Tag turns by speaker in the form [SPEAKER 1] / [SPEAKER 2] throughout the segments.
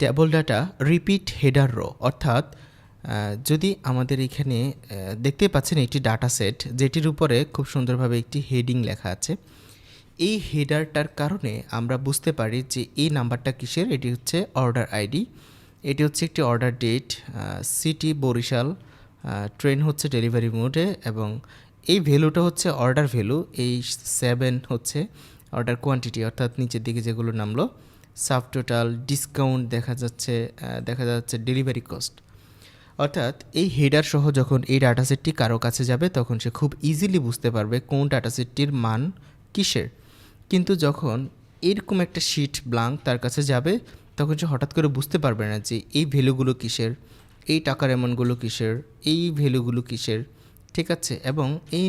[SPEAKER 1] Table data repeat header row অর্থাৎ যদি আমাদের এখানে দেখতে পাচ্ছেন একটি ডাটা সেট যেটির উপরে খুব সুন্দরভাবে একটি হেডিং লেখা আছে, এই হেডারটার কারণে আমরা বুঝতে পারি যে এই নাম্বারটা কিসের? এটি হচ্ছে অর্ডার আইডি এটি হচ্ছে একটি order date city Barishal train হচ্ছে ডেলিভারি মোডে এবং এই ভ্যালুটা হচ্ছে অর্ডার ভ্যালু এই সেভেন হচ্ছে অর্ডার কোয়ান্টিটি অর্থাৎ নিচের দিকে যেগুলো নামলো সাব টোটাল ডিসকাউন্ট দেখা যাচ্ছে দেখা যাচ্ছে ডেলিভারি কস্ট। অর্থাৎ এই হেডার সহ যখন এই ডাটা সেটটি কারও কাছে যাবে, তখন সে খুব ইজিলি বুঝতে পারবে কোন ডাটা সেটটির মান কিসের। কিন্তু যখন এরকম একটা শিট ব্লাঙ্ক তার কাছে যাবে, তখন সে হঠাৎ করে বুঝতে পারবে না যে এই ভ্যালুগুলো কিসের, এই টাকার অ্যামাউন্টগুলো কিসের, এই ভ্যালুগুলো কিসের, ঠিক আছে? এবং এই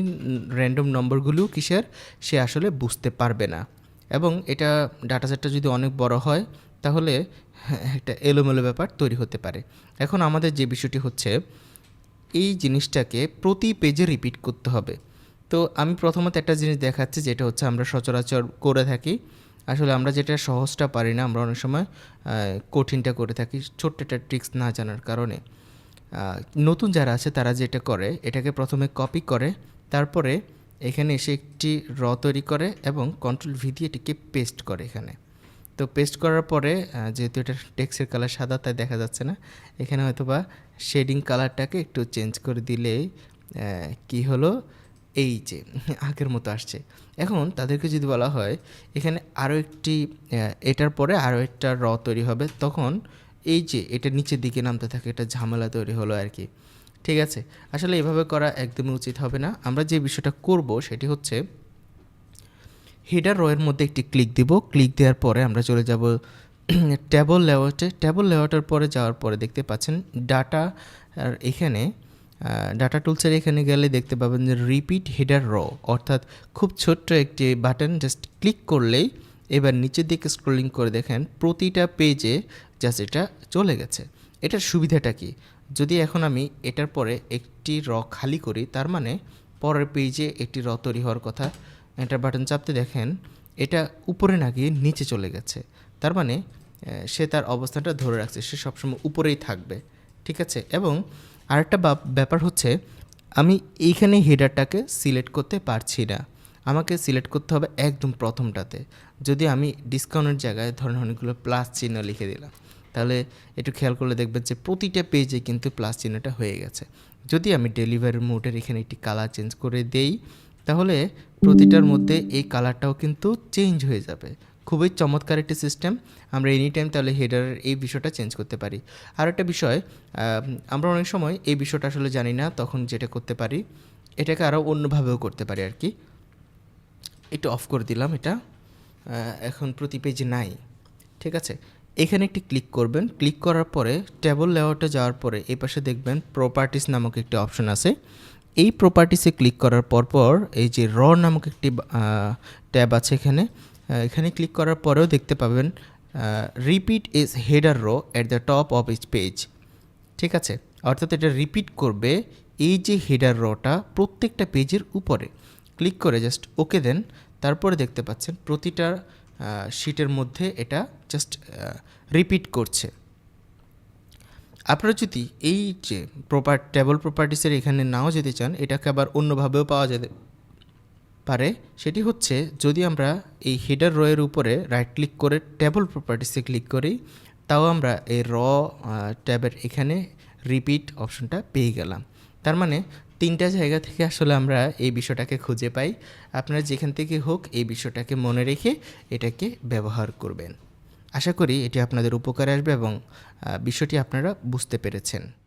[SPEAKER 1] র্যান্ডম নম্বরগুলো কিসের, সে আসলে বুঝতে পারবে না। এবং এটা ডাটাসেটটা যদি অনেক বড় হয়, তাহলে একটা এলোমেলো ব্যাপার তৈরি হতে পারে। এখন আমাদের যে বিষয়টি হচ্ছে, এই জিনিসটাকে প্রতি পেজে রিপিট করতে হবে। তো আমি প্রথমত একটা জিনিস দেখাচ্ছি, যেটা হচ্ছে আমরা সচরাচর করে থাকি। আসলে আমরা যেটা সহজটা পারি না, আমরা অনেক সময় কঠিনটা করে থাকি, ছোট্ট একটা ট্রিক্স না জানার কারণে। নতুন যারা আছে, তারা যেটা করে, এটাকে প্রথমে কপি করে, তারপরে এখানে এসে একটি র তৈরি করে এবং কন্ট্রোল ভি দিয়ে এটিকে পেস্ট করে এখানে। তো পেস্ট করার পরে যেহেতু এটা টেক্সের কালার সাদা, তাই দেখা যাচ্ছে না। এখানে হয়তো বা শেডিং কালারটাকে একটু চেঞ্জ করে দিলে কি হলো? এই যে, আগের মতো আসছে। এখন তাদেরকে যদি বলা হয়, এখানে আরও একটি এটার পরে আরও একটা র তৈরি হবে। তখন এই যে, এটা নিচের দিকে নামতে থাকে, এটা ঝামেলা তৈরি হলো আর কি। ঠিক আছে? আসলে এভাবে করা একদমই উচিত হবে না। আমরা যে বিষয়টা করব সেটি হচ্ছে হেডার রয়ের মধ্যে একটি ক্লিক দিব। ক্লিক দেওয়ার পরে আমরা চলে যাব ট্যাবল লেআউটে ট্যাবল লেআউটের পরে যাওয়ার পরে দেখতে পাচ্ছেন ডাটা আর এখানে ডাটা টুলসের এখানে গেলে দেখতে পাবেন যে রিপিট হেডার র অর্থাৎ খুব ছোট্ট একটি বাটন জাস্ট ক্লিক করলেই এবার নিচের দিকে স্ক্রলিং করে দেখেন প্রতিটা পেজে জাস্ট এটা চলে গেছে। এটার সুবিধাটা কি? যদি এখন আমি এটার পরে একটি র খালি করি, তার মানে পরের পেজে একটি র তৈরি হওয়ার কথা এন্টার বাটন চাপতে দেখেন, এটা উপরে না গিয়ে নিচে চলে গেছে। তার মানে সে তার অবস্থানটা ধরে রাখছে, সে সবসময় উপরেই থাকবে, ঠিক আছে? এবং আরেকটা ব্যাপার হচ্ছে, আমি এইখানে হেডারটাকে সিলেক্ট করতে পারছি না। আমাকে সিলেক্ট করতে হবে একদম প্রথমটাতে। যদি আমি ডিসকাউন্টের জায়গায় ধরেন অনেকগুলো প্লাস চিহ্ন লিখে দিলাম তাহলে একটু খেয়াল করলে দেখবেন যে প্রতিটা পেজে কিন্তু প্লাস চিহ্নটা হয়ে গেছে। যদি আমি ডেলিভারি মোডের এখানে একটি কালার চেঞ্জ করে দেই, তাহলে প্রতিটার মধ্যে এই কালারটাও কিন্তু চেঞ্জ হয়ে যাবে। খুবই চমৎকার একটি সিস্টেম আমরা এনি টাইম তাহলে হেডারের এই বিষয়টা চেঞ্জ করতে পারি। আর একটা বিষয় আমরা অনেক সময় এই বিষয়টা আসলে জানি না, তখন যেটা করতে পারি, এটাকে আরও অন্যভাবেও করতে পারি আর কি। একটু অফ করে দিলাম এটা। এখন প্রতি পেজে নাই। ঠিক আছে? এখানে একটি ক্লিক করবেন। ক্লিক করার পরে টেবল লেআউটে যাওয়ার পরে এই পাশে দেখবেন প্রপার্টিস নামক একটি অপশন আছে। এই প্রপার্টিসে ক্লিক করার পর পর এই যে র নামক একটি ট্যাব আছে এখানে এখানে ক্লিক করার পরেও দেখতে পাবেন repeat is header row at the top of each page ঠিক আছে? অর্থাৎ এটা রিপিট করবে এই যে হেডার রটা প্রত্যেকটা পেজের উপরে। ক্লিক করে জাস্ট ওকে দেন তারপরে দেখতে পাচ্ছেন প্রতিটা শিটের মধ্যে এটা জাস্ট রিপিট করছে। আপনারা যদি এই যে প্রপার টেবল প্রপার্টিসের এখানে নাও যেতে চান, এটাকে আবার অন্যভাবেও পাওয়া যেতে পারে। সেটি হচ্ছে, যদি আমরা এই হেডার রয়ের উপরে রাইট ক্লিক করে টেবল প্রপার্টিসে ক্লিক করি, তাও আমরা এই র ট্যাবের এখানে রিপিট অপশনটা পেয়ে গেলাম। তার মানে তিনটা জায়গা থেকে আসলে আমরা এই বিষয়টাকে খুঁজে পাই। আপনারা যেখান থেকে হোক এই বিষয়টাকে মনে রেখে এটাকে ব্যবহার করবেন। আশা করি এটি আপনাদের উপকারে আসবে এবং বিষয়টি আপনারা বুঝতে পেরেছেন।